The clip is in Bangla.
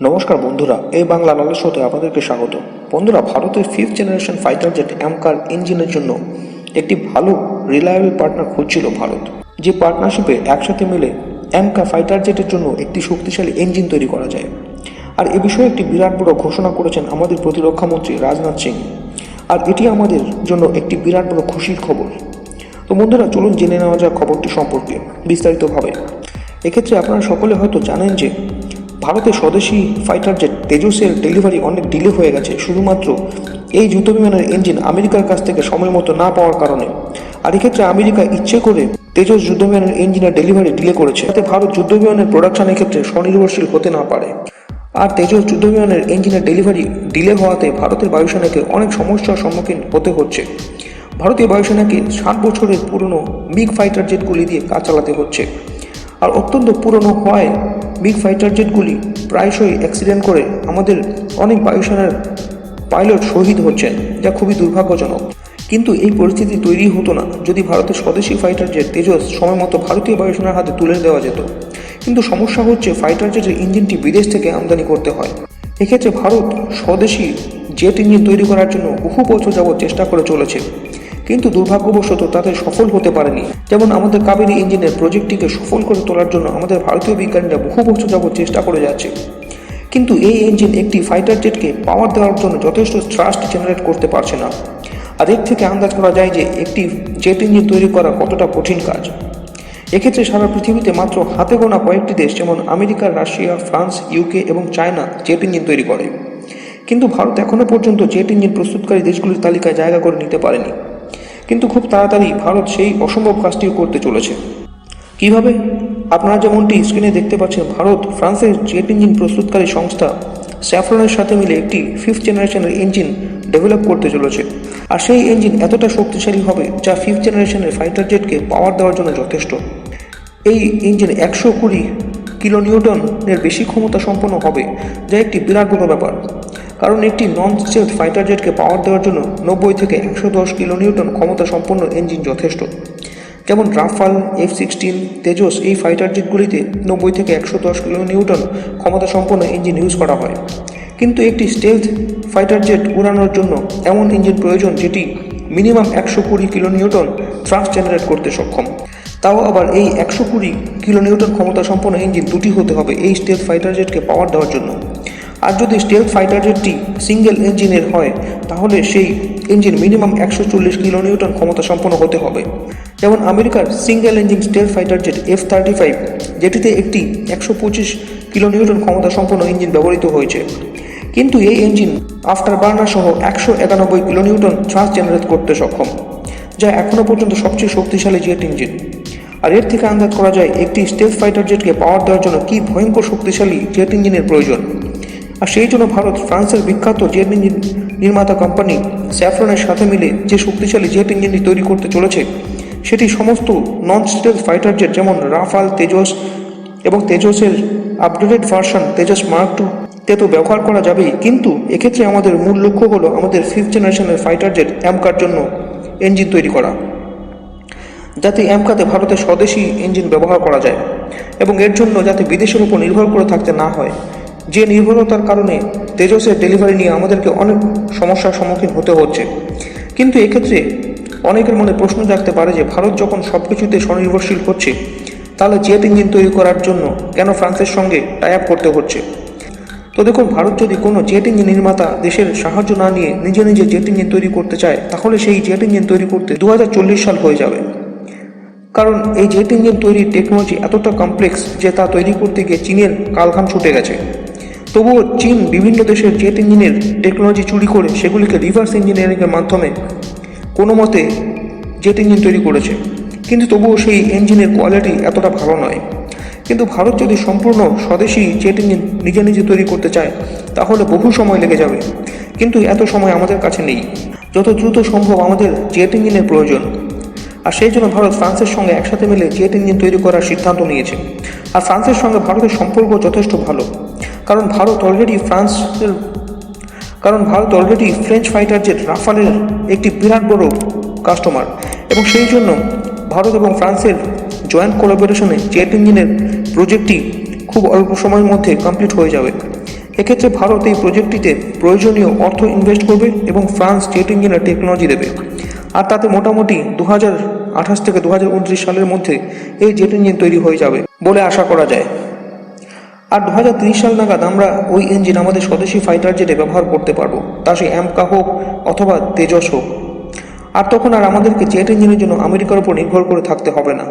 নমস্কার বন্ধুরা, এই বাংলা লালের শোতে আপনাদেরকে স্বাগত। বন্ধুরা, ভারতের ফিফথ জেনারেশন ফাইটার জেট অ্যামকার ইঞ্জিনের জন্য একটি ভালো রিলায়েবল পার্টনার খুঁজছিল ভারত। যে পার্টনারশিপে একসাথে মিলে অ্যামকা ফাইটার জেটের জন্য একটি শক্তিশালী ইঞ্জিন তৈরি করা যায়। আর এ বিষয়ে একটি বিরাট বড় ঘোষণা করেছেন আমাদের প্রতিরক্ষামন্ত্রী রাজনাথ সিং। আর এটি আমাদের জন্য একটি বিরাট বড় খুশির খবর। তো বন্ধুরা, চলুন জেনে নেওয়া যাক খবরটি সম্পর্কে বিস্তারিতভাবে। এক্ষেত্রে আপনারা সকলে হয়তো জানেন যে ভারতের স্বদেশি ফাইটার জেট তেজসের ডেলিভারি অনেক ডিলে হয়ে গেছে। শুধুমাত্র এই যুদ্ধ বিমানের ইঞ্জিন আমেরিকার কাছ থেকে সময় মতো না পাওয়ার কারণে। আর এক্ষেত্রে আমেরিকা ইচ্ছে করে তেজস যুদ্ধ বিমানের ইঞ্জিনের ডেলিভারি ডিলে করেছে। যাতে ভারত যুদ্ধ বিমানের প্রোডাকশনের ক্ষেত্রে স্বনির্ভরশীল হতে না পারে। আর তেজস যুদ্ধ বিমানের ইঞ্জিনের ডেলিভারি ডিলে হওয়াতে ভারতের বায়ুসেনাকে অনেক সমস্যার সম্মুখীন হতে হচ্ছে। ভারতীয় বায়ুসেনাকে ষাট বছরের পুরনো বিগ ফাইটার জেটগুলি দিয়ে কাজ চালাতে হচ্ছে। আর অত্যন্ত পুরনো হওয়ায় বিগ ফাইটার জেটগুলি প্রায়শই অ্যাক্সিডেন্ট করে আমাদের অনেক বায়ুসেনার পাইলট শহীদ হচ্ছেন, যা খুবই দুর্ভাগ্যজনক। কিন্তু এই পরিস্থিতি তৈরি হতো না যদি ভারতের স্বদেশি ফাইটার জেট তেজস সময় মতো ভারতীয় বায়ুসেনার হাতে তুলে দেওয়া যেত। কিন্তু সমস্যা হচ্ছে ফাইটার জেটের ইঞ্জিনটি বিদেশ থেকে আমদানি করতে হয়। এক্ষেত্রে ভারত স্বদেশি জেট ইঞ্জিন তৈরি করার জন্য বহু বছর যাবৎ চেষ্টা করে চলেছে। কিন্তু দুর্ভাগ্যবশত তাতে সফল হতে পারেনি। যেমন আমাদের কাবেরী ইঞ্জিনের প্রজেক্টটিকে সফল করে তোলার জন্য আমাদের ভারতীয় বিজ্ঞানীরা বহু বছর যাবৎ চেষ্টা করে যাচ্ছে। কিন্তু এই ইঞ্জিন একটি ফাইটার জেটকে পাওয়ার দেওয়ার জন্য যথেষ্ট থ্রাস্ট জেনারেট করতে পারছে না। আর এর থেকে আন্দাজ করা যায় যে একটি জেট ইঞ্জিন তৈরি করা কতটা কঠিন কাজ। এক্ষেত্রে সারা পৃথিবীতে মাত্র হাতে গোনা কয়েকটি দেশ, যেমন আমেরিকা, রাশিয়া, ফ্রান্স, ইউকে এবং চায়না জেট ইঞ্জিন তৈরি করে। কিন্তু ভারত এখনও পর্যন্ত জেট ইঞ্জিন প্রস্তুতকারী দেশগুলির তালিকায় জায়গা করে নিতে পারেনি। কিন্তু খুব তাড়াতাড়ি ভারত সেই অসম্ভব কাজটিও করতে চলেছে। কীভাবে? আপনারা যেমনটি স্ক্রিনে দেখতে পাচ্ছেন, ভারত, ফ্রান্সের জেট ইঞ্জিন প্রস্তুতকারী সংস্থা স্যাফরনের সাথে মিলে একটি ফিফথ জেনারেশনের ইঞ্জিন ডেভেলপ করতে চলেছে। আর সেই ইঞ্জিন এতটা শক্তিশালী হবে যা ফিফথ জেনারেশনের ফাইটার জেটকে পাওয়ার দেওয়ার জন্য যথেষ্ট। এই ইঞ্জিন একশো কুড়ি কিলো নিউটনের বেশি ক্ষমতা সম্পন্ন হবে, যা একটি বিরাট বড় ব্যাপার। কারণ একটি নন স্টেলথ ফাইটার জেটকে পাওয়ার দেওয়ার জন্য নব্বই থেকে একশো দশ কিলো নিউটন ক্ষমতা সম্পন্ন ইঞ্জিন যথেষ্ট। যেমন রাফাল এফ সিক্সটিন তেজস এই ফাইটার জেটগুলিতে নব্বই থেকে একশো দশ কিলো নিউটন ক্ষমতা সম্পন্ন ইঞ্জিন ইউজ করা হয়। কিন্তু একটি স্টেলথ ফাইটার জেট উড়ানোর জন্য এমন ইঞ্জিন প্রয়োজন যেটি মিনিমাম একশো কুড়ি কিলো নিউটন থ্রাস্ট জেনারেট করতে সক্ষম। তাও আবার এই একশো কুড়ি কিলো নিউটন ক্ষমতা সম্পন্ন ইঞ্জিন দুটি হতে হবে এই স্টেলথ ফাইটার জেটকে পাওয়ার দেওয়ার জন্য। আর যদি স্টেলথ ফাইটার জেটটি সিঙ্গেল ইঞ্জিনের হয়, তাহলে সেই ইঞ্জিন মিনিমাম একশো চল্লিশ কিলো নিউটন ক্ষমতা সম্পন্ন হতে হবে। যেমন আমেরিকার single engine stealth fighter jet F thirty five যেটিতে একটি একশো পঁচিশ কিলো নিউটন ক্ষমতা সম্পন্ন ইঞ্জিন ব্যবহৃত হয়েছে। কিন্তু এই ইঞ্জিন আফটার বার্নার সহ একশো একানব্বই কিলো নিউটন জেনারেট করতে সক্ষম, যা এখনও পর্যন্ত সবচেয়ে শক্তিশালী জেট ইঞ্জিন আর এর থেকে আন্দাজ করা যায়, একটি স্টেলথ ফাইটার জেটকে পাওয়ার দেওয়ার জন্য কী ভয়ঙ্কর শক্তিশালী জেট ইঞ্জিনের প্রয়োজন। আর সেই জন্য ভারত, ফ্রান্সের বিখ্যাত জেট ইঞ্জিন নির্মাতা কোম্পানি স্যাফরনের সাথে মিলে যে শক্তিশালী জেট ইঞ্জিনটি তৈরি করতে চলেছে, সেটি সমস্ত নন স্টেল ফাইটার জেট যেমন রাফাল, তেজস এবং তেজসের updated version Tejas mark two তে তো ব্যবহার করা যাবেই। কিন্তু এক্ষেত্রে আমাদের মূল লক্ষ্য হলো আমাদের ফিফথ জেনারেশনের ফাইটার জেট অ্যামকার জন্য ইঞ্জিন তৈরি করা, যাতে অ্যামকাতে ভারতের স্বদেশি ইঞ্জিন ব্যবহার করা যায় এবং এর জন্য যাতে বিদেশের উপর নির্ভর করে থাকতে না হয়। যে নির্ভরতার কারণে তেজসের ডেলিভারি নিয়ে আমাদেরকে অনেক সমস্যার সম্মুখীন হতে হচ্ছে। কিন্তু এক্ষেত্রে অনেকের মনে প্রশ্ন জাগতে পারে যে ভারত যখন সব কিছুতে স্বনির্ভরশীল হচ্ছে, তাহলে জেট ইঞ্জিন তৈরি করার জন্য কেন ফ্রান্সের সঙ্গে টাই আপ করতে হচ্ছে? তো দেখুন, ভারত যদি কোনো জেট ইঞ্জিন নির্মাতা দেশের সাহায্য না নিয়ে নিজে নিজে জেট ইঞ্জিন তৈরি করতে চায়, তাহলে সেই জেট ইঞ্জিন তৈরি করতে দু হাজার চল্লিশ সাল হয়ে যাবে। কারণ এই জেট ইঞ্জিন তৈরির টেকনোলজি এতটা কমপ্লেক্স যে তা তৈরি করতে গিয়ে চীনের কালঘাম ছুটে গেছে। তবুও চীন বিভিন্ন দেশের জেট ইঞ্জিনের টেকনোলজি চুরি করে সেগুলিকে রিভার্স ইঞ্জিনিয়ারিংয়ের মাধ্যমে কোনো মতে জেট ইঞ্জিন তৈরি করেছে। কিন্তু তবুও সেই ইঞ্জিনের কোয়ালিটি এতটা ভালো নয়। কিন্তু ভারত যদি সম্পূর্ণ স্বদেশি জেট ইঞ্জিন নিজে নিজে তৈরি করতে চায়, তাহলে বহু সময় লেগে যাবে। কিন্তু এত সময় আমাদের কাছে নেই। যত দ্রুত সম্ভব আমাদের জেট ইঞ্জিনের প্রয়োজন। আর সেই জন্য ভারত ফ্রান্সের সঙ্গে একসাথে মিলে জেট ইঞ্জিন তৈরি করার সিদ্ধান্ত নিয়েছে। আর ফ্রান্সের সঙ্গে ভারতের সম্পর্ক যথেষ্ট ভালো। কারণ ভারত অলরেডি ফ্রান্সের কারণ Bharat already French fighter jet রাফালের একটি বিরাট বড় কাস্টমার এবং সেই জন্য ভারত এবং ফ্রান্সের জয়েন্ট কোলাবোরেশনে জেট ইঞ্জিনের প্রজেক্টটি খুব অল্প সময়ের মধ্যে কমপ্লিট হয়ে যাবে। এক্ষেত্রে ভারত এই প্রজেক্টটিতে প্রয়োজনীয় অর্থ ইনভেস্ট করবে এবং ফ্রান্স জেট ইঞ্জিনের টেকনোলজি দেবে। আর তাতে মোটামুটি দু হাজার আঠাশ থেকে দু হাজার উনত্রিশ সালের মধ্যে এই জেট ইঞ্জিন তৈরি হয়ে যাবে বলে আশা করা যায়। আর দু হাজার তিরিশ সাল নাগাদ আমরা ওই ইঞ্জিন আমাদের স্বদেশি ফাইটার জেটে ব্যবহার করতে পারব। তা সে অ্যামকা হোক অথবা তেজস হোক। আর তখন আর আমাদেরকে জেট ইঞ্জিনের জন্য আমেরিকার উপর নির্ভর করে থাকতে হবে না।